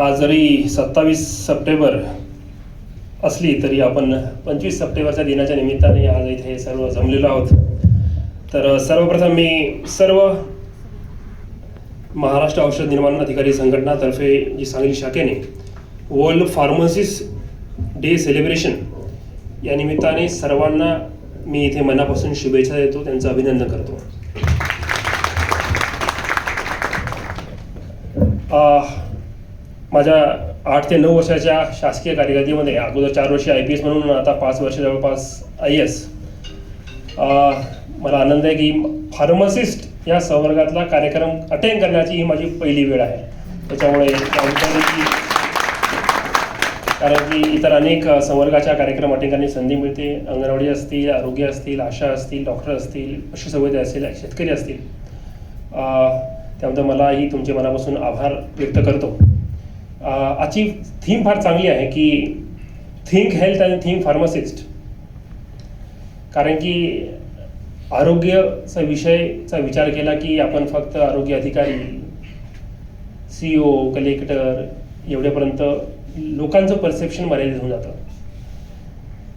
आज जरी सत्तावीस सप्टेंबर असली तरी आपण पंचवीस सप्टेंबरच्या दिनाच्या निमित्ताने आज इथे सर्व जमलेलो आहोत. तर सर्वप्रथम मी सर्व महाराष्ट्र औषध निर्माण अधिकारी संघटनातर्फे जी सांगली शाखेने वर्ल्ड फार्मसिस डे सेलिब्रेशन या निमित्ताने सर्वांना मी इथे मनापासून शुभेच्छा देतो त्यांचं अभिनंदन करतो. आ, माझ्या आठ ते नऊ वर्षाच्या शासकीय कारकिर्दीमध्ये अगोदर चार वर्षे आय पी एस म्हणून आता पाच वर्ष जवळपास आय एस मला आनंद आहे की फार्मसिस्ट या संवर्गातला कार्यक्रम अटेंड करण्याची ही माझी पहिली वेळ आहे. त्याच्यामुळे कारण की इतर अनेक संवर्गाच्या कार्यक्रम अटेंड करण्याची संधी मिळते. अंगणवाडी असतील आरोग्य असतील आशा असतील डॉक्टर असतील पशुसंवर्धन असतील शेतकरी असतील. अ, त्याबद्दल मलाही तुमचे मनापासून आभार व्यक्त करतो. आजची थीम फार चांगली आहे की think health and think pharmacist कारण की आरोग्याचा विषयचा विचार केला की आपण फक्त आरोग्य अधिकारी सी ओ कलेक्टर एवढ्यापर्यंत लोकांचं परसेप्शन मर्यादित होऊन जातं.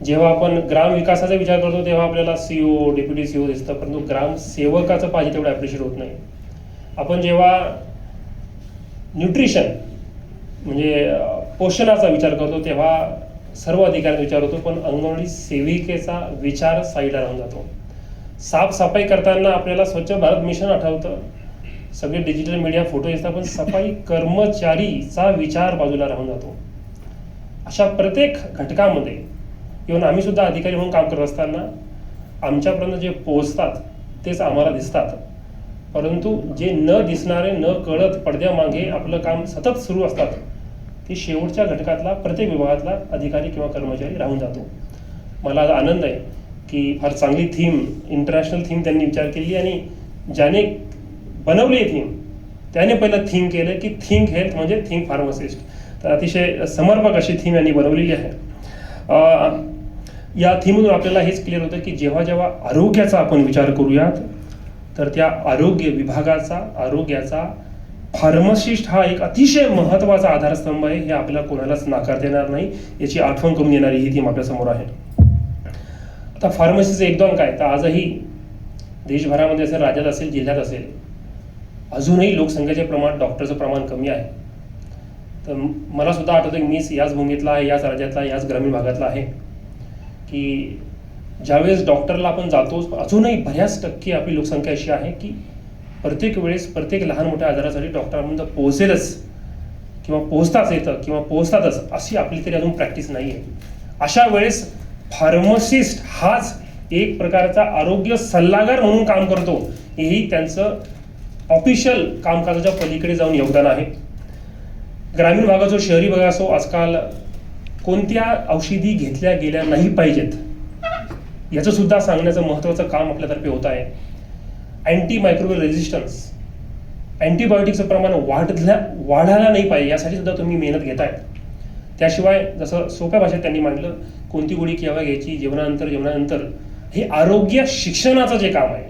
जेव्हा आपण ग्राम विकासाचा विचार करतो तेव्हा आपल्याला C O deputy C O दिसतं परंतु ग्रामसेवकाचं पाहिजे तेवढं ॲप्रिशिएट होत नाही. आपण जेव्हा न्यूट्रिशन म्हणजे पोषणाचा विचार करतो तेव्हा सर्व अधिकाऱ्यांचा विचार होतो पण अंगणवाडी सेविकेचा विचार साईडला राहून जातो. साफसफाई करताना आपल्याला स्वच्छ भारत मिशन आठवतं. सगळे डिजिटल मीडिया फोटो येतात पण सफाई कर्मचारीचा विचार बाजूला राहून जातो. अशा प्रत्येक घटकामध्ये इव्हन आम्ही सुद्धा अधिकारी म्हणून काम करत असताना आमच्यापर्यंत जे पोहोचतात तेच आम्हाला दिसतात. परंतु जे न दिसणारे न कळत पडद्यामागे आपलं काम सतत सुरू असतात ते शेवटच्या घटकातला प्रत्येक विभागातला अधिकारी किंवा कर्मचारी राहून जातो. मला आनंद आहे की फार चांगली थीम इंटरनॅशनल थीम त्यांनी विचार केली आणि ज्याने बनवली आहे थीम त्याने पहिलं थिंक केलं की थिंक हेल्थ म्हणजे थिंक फार्मासिस्ट. तर अतिशय समर्पक अशी थीम यांनी बनवलेली आहे. या थीममधून आपल्याला हेच क्लिअर होतं की जेव्हा जेव्हा आरोग्याचा आपण विचार करूयात तर त्या आरोग्य विभागाचा आरोग्याचा फार्मसिस्ट हा एक अतिशय महत्त्वाचा आधारस्तंभ आहे हे आपल्याला कोणालाच नाकारता येणार नाही याची आठवण करून देणारी ही थीम आपल्यासमोर आहे. आता फार्मसीचं एकदम काय तर आजही देशभरामध्ये असेल राज्यात असेल जिल्ह्यात असेल अजूनही लोकसंख्येचे प्रमाण डॉक्टरचं प्रमाण कमी आहे. तर मला सुद्धा आठवतं की मीच याच भूमीतला आहे याच राज्यातला याच ग्रामीण भागातला आहे की ज्यावेळेस डॉक्टरला आपण जातो अजूनही बऱ्याच टक्के आपली लोकसंख्या अशी आहे की प्रत्येक वेळेस प्रत्येक लहान मोठ्या आजारासाठी डॉक्टरांपर्यंत पोहोचेलच किंवा पोहोचताच येतं किंवा पोहोचतातच अशी आपली तरी अजून प्रॅक्टिस नाही आहे अशा वेळेस फार्मसिस्ट हाच एक प्रकारचा आरोग्य सल्लागार म्हणून काम करतो. हेही त्यांचं ऑफिशियल कामकाजाच्या पलीकडे जाऊन योगदान आहे. ग्रामीण भागाचो शहरी भाग असो आजकाल कोणत्या औषधी घेतल्या गेल्या नाही पाहिजेत. याचं सुद्धा सांगण्याचं महत्त्वाचं काम आपल्यातर्फे होत आहे. अँटी मायक्रोवेल रेझिस्टन्स अँटीबायोटिकचं प्रमाण वाढल्या वाढायला नाही पाहिजे यासाठी सुद्धा तुम्ही मेहनत घेताय. त्याशिवाय जसं सोप्या भाषेत त्यांनी मांडलं कोणती गोळी केव्हा घ्यायची जेवणानंतर जेवणानंतर हे आरोग्य शिक्षणाचं जे काम आहे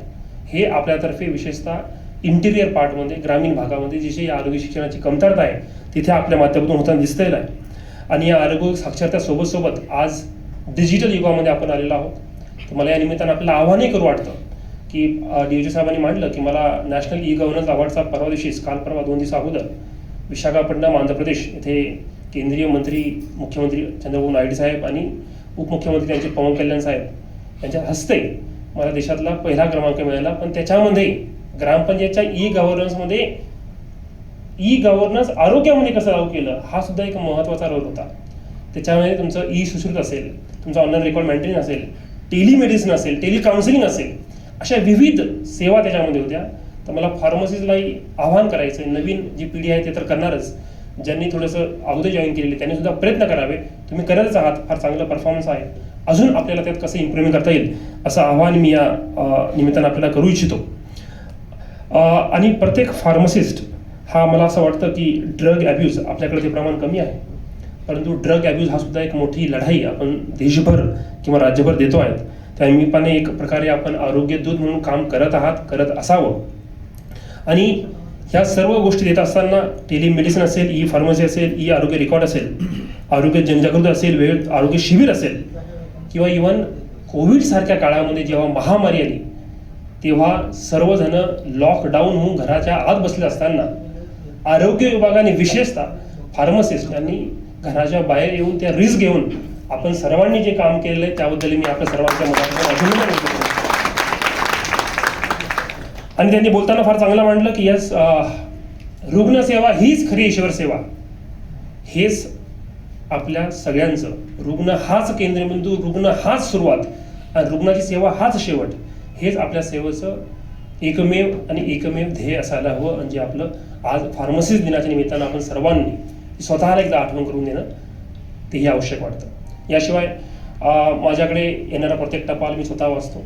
हे आपल्यातर्फे विशेषतः इंटिरियर पार्टमध्ये ग्रामीण भागामध्ये जिथे या आरोग्य शिक्षणाची कमतरता आहे तिथे आपल्या माध्यमातून होताना दिसतेलं आहे आणि या आरोग्य साक्षरता सोबत आज डिजिटल युगामध्ये आपण आलेलो आहोत. तर मला या निमित्तानं आपल्याला आव्हानही करू वाटतं की डी साहेबांनी मांडलं की मला नॅशनल ई गव्हर्नन्स अवॉर्डचा परवा दिवशीच काल परवा दोन दिवस अगोदर विशाखापट्टणम आंध्र प्रदेश येथे केंद्रीय मंत्री मुख्यमंत्री चंद्रबाबू नायडू साहेब आणि उपमुख्यमंत्री त्यांचे पवन कल्याण साहेब यांच्या हस्ते मला देशातला पहिला क्रमांक मिळाला. पण त्याच्यामध्ये ग्रामपंचायतच्या ई गव्हर्नन्समध्ये ई गव्हर्नन्स आरोग्यामध्ये कसं लागू केलं हा सुद्धा एक महत्त्वाचा रोल होता. त्याच्यामध्ये तुमचं ई सुश्रुत असेल तुमचा ऑनलाईन रेकॉर्ड मेंटेन असेल टेलिमेडिसिन असेल टेलिकाउन्सिलिंग असेल अशा विविध सेवा त्याच्यामध्ये होत्या. तर मला फार्मसीजलाही आव्हान करायचं आहे नवीन जी पिढी आहे ते तर करणारच. ज्यांनी थोडंसं अगोदर जॉईन केलेले त्यांनी सुद्धा प्रयत्न करावे. तुम्ही करतच आहात फार चांगलं परफॉर्मन्स आहे. अजून आपल्याला त्यात कसं इम्प्रुव्हमेंट करता येईल असं आव्हान मी या निमित्तानं आपल्याला करू इच्छितो. आणि प्रत्येक फार्मसिस्ट हा मला असं वाटतं की ड्रग ॲब्यूज आपल्याकडे ते प्रमाण कमी आहे. परंतु ड्रग ॲब्यूज हा सुद्धा एक मोठी लढाई. आपण देशभर किंवा राज्यभर देतो आहेत त्या निमित्ताने एक प्रकारे आपण आरोग्य दूत म्हणून काम करत आहात करत असावं. आणि ह्या सर्व गोष्टी देत असताना टेलिमेडिसिन असेल ई फार्मसी असेल ई आरोग्य रेकॉर्ड असेल आरोग्य जनजागृती असेल वेळ आरोग्य शिबिर असेल किंवा इवन कोविडसारख्या काळामध्ये जेव्हा महामारी आली तेव्हा सर्वजण लॉकडाऊन होऊन घराच्या आत बसले असताना आरोग्य विभागाने विशेषतः फार्मसिस्ट यांनी घराच्या बाहेर येऊन त्या रिस्क घेऊन आपण सर्वांनी जे काम केलेलं आहे त्याबद्दल मी आपल्या सर्वांच्या मनापासून अभिनंदन करतो. आणि त्यांनी बोलताना फार चांगलं मांडलं की यस रुग्णसेवा हीच खरी ईश्वर सेवा. हेच आपल्या सगळ्यांचं. रुग्ण हाच केंद्रबिंदू रुग्ण हाच सुरुवात आणि रुग्णाची सेवा हाच शेवट. हेच आपल्या सेवेचं एकमेव आणि एकमेव ध्येय असायला हवं आणि जे आपलं आज फार्मसिस्ट दिनाच्या निमित्तानं आपण सर्वांनी स्वतःला एकदा आठवण करून देणं तेही आवश्यक वाटतं. याशिवाय माझ्याकडे येणारा प्रत्येक टपाल मी स्वतः वाचतो.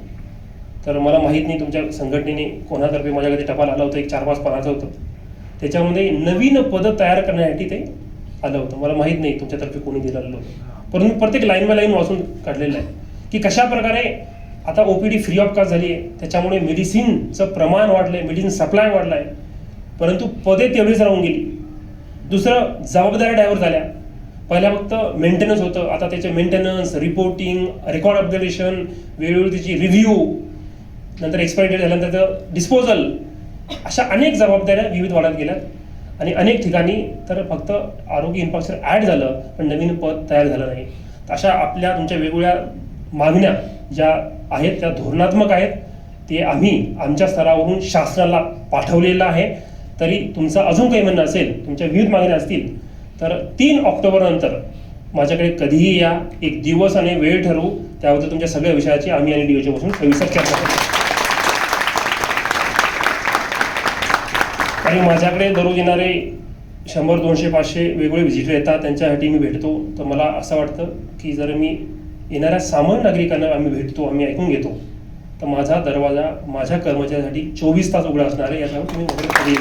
तर मला माहीत नाही तुमच्या संघटनेने कोणातर्फे माझ्याकडे टपाल आलं होतं एक चार पाच पानाचं होतं. त्याच्यामध्ये नवीन पदं तयार करण्यासाठी ते आलं होतं. मला माहीत नाही तुमच्यातर्फे कोणी दिलेलं होतं. परंतु प्रत्येक लाईन बाय लाईन वाचून काढलेलं आहे. की कशा प्रकारे आता ओपीडी फ्री ऑफ कास्ट झाली आहे त्याच्यामुळे मेडिसिनचं प्रमाण वाढलं आहे मेडिसिन सप्लाय वाढला आहे परंतु पदे तेवढीच राहून गेली. दुसरं जबाबदाऱ्या डायव्हर झाल्या. पहिल्या फक्त मेंटेनन्स होतं. आता त्याचे मेंटेनन्स रिपोर्टिंग रेकॉर्ड अपग्रेडेशन वेळोवेळी त्याची रिव्ह्यू नंतर एक्सपायरी डेट झाल्यानंतर त्याचं डिस्पोजल अशा अनेक जबाबदाऱ्या विविध वाढत गेल्यात. आणि अनेक ठिकाणी तर फक्त आरोग्य इन्फ्रास्ट्रक्चर ॲड झालं पण नवीन पद तयार झालं नाही. तर अशा आपल्या तुमच्या वेगवेगळ्या मागण्या ज्या आहेत त्या धोरणात्मक आहेत ते आम्ही आमच्या स्तरावरून शासनाला पाठवलेलं आहे. तरी तुमचं अजून काही म्हणणं असेल तुमच्या विविध मागण्या असतील तर तीन ऑक्टोबरनंतर माझ्याकडे कधीही या एक दिवस आणि वेळ ठरवू त्याबद्दल तुमच्या सगळ्या विषयाची आम्ही आणि डीओच्या बसून सविस्तर चर्चा करू आणि माझ्याकडे दररोज येणारे शंभर दोनशे पाचशे वेगवेगळे व्हिजिटर येतात त्यांच्यासाठी मी भेटतो. तर मला असं वाटतं की जर मी येणाऱ्या सामान्य नागरिकांना आम्ही भेटतो आम्ही ऐकून घेतो तर माझा दरवाजा माझ्या कर्मचाऱ्यांसाठी चोवीस तास उघडा असणार आहे याच्यावर तुम्ही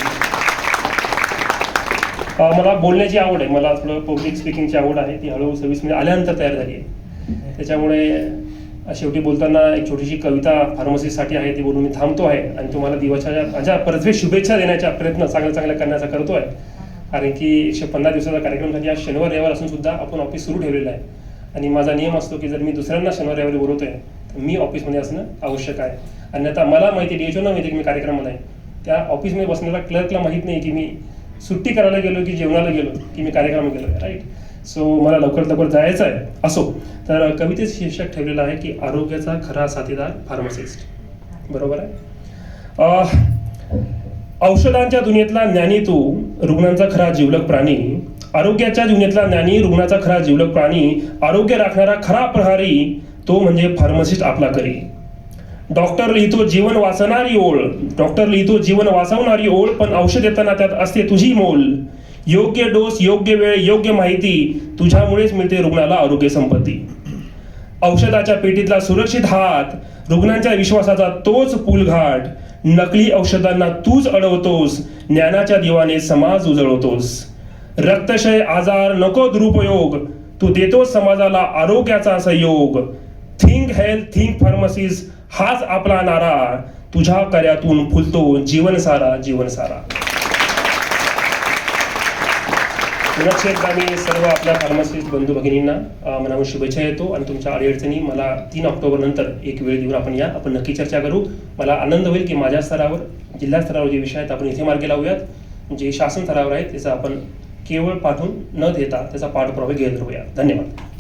मला बोलण्याची आवड आहे. मला थोडं पब्लिक स्पीकिंगची आवड आहे. ती हळूहळू सव्वीस म्हणजे आल्यानंतर तयार झाली आहे. त्याच्यामुळे शेवटी बोलताना एक छोटीशी कविता फार्मसीसाठी आहे. ती बोलून मी थांबतो आहे आणि तुम्हाला दिवसाच्या माझ्या परतवे शुभेच्छा देण्याचा प्रयत्न चांगल्या चांगल्या करण्याचा करतो आहे. कारण की एकशे पन्नास दिवसाचा कार्यक्रम झाली. आज शनिवार रविवार असून सुद्धा आपण ऑफिस सुरू ठेवलेलं आहे. आणि माझा नियम असतो की जर मी दुसऱ्यांना शनिवार रविवारी बोलवतोय तर मी ऑफिसमध्ये असणं आवश्यक आहे. आणि आता मला माहिती डी एच ना माहिती की मी कार्यक्रमाला आहे. त्या ऑफिसमध्ये बसणाऱ्या क्लर्कला माहीत नाही की मी सुट्टी करायला गेलो की जेवणाला गेलो की मी कार्यक्रम केलो राईट सो मला लवकर लवकर जायचं आहे असो. तर कवितेत शीर्षक ठेवलेलं आहे की आरोग्याचा खरा साथीदार फार्मासिस्ट बरोबर आहे? औषधांच्या दुनियेतला ज्ञानी तू रुग्णांचा खरा जीवलक प्राणी. आरोग्याच्या दुनियेतला ज्ञानी रुग्णाचा खरा जीवलक प्राणी. आरोग्य राखणारा खरा प्रहारी तो म्हणजे फार्मासिस्ट आपला करी. डॉक्टर लिहितो जीवन वाचणारी ओळ. डॉक्टर लिहितो जीवन वाचवणारी ओळ पण औषध देताना त्यात असते तुझी मोल. योग्य डोस योग्य वेळ योग्य माहिती तुझ्यामुळेच मिळते रुग्णाला आरोग्य संपत्ती. औषधाच्या पेटीतला सुरक्षित हात रुग्णांच्या विश्वासाचा तोच पुलघाट. नकली औषधांना तूच अडवतोस ज्ञानाच्या दिवाने समाज उजळवतोस रक्तशय आजार नको दुरुपयोग तू देतोस समाजाला आरोग्याचा सहयोग. थिंक हेल्थ थिंक फार्मसीज हाच आपला नारा तुझ्या कार्यातून फुलतो जीवन सारा जीवन सारा एकदा मी सर्व आपल्या फार्मासिस्ट बंधू भगिनींना अं, शुभेच्छा येतो आणि तुमच्या अडीअडचणी मला तीन ऑक्टोबर नंतर एक वेळ देऊन आपण या. आपण नक्की चर्चा करू. मला आनंद होईल की माझ्या स्तरावर जिल्हा स्तरावर जे विषय आहेत आपण इथे मार्गी लावूयात. जे शासन स्तरावर आहेत त्याचा आपण केवळ पाठवून न देता त्याचा पाठपुरावा घेत राहूया. धन्यवाद.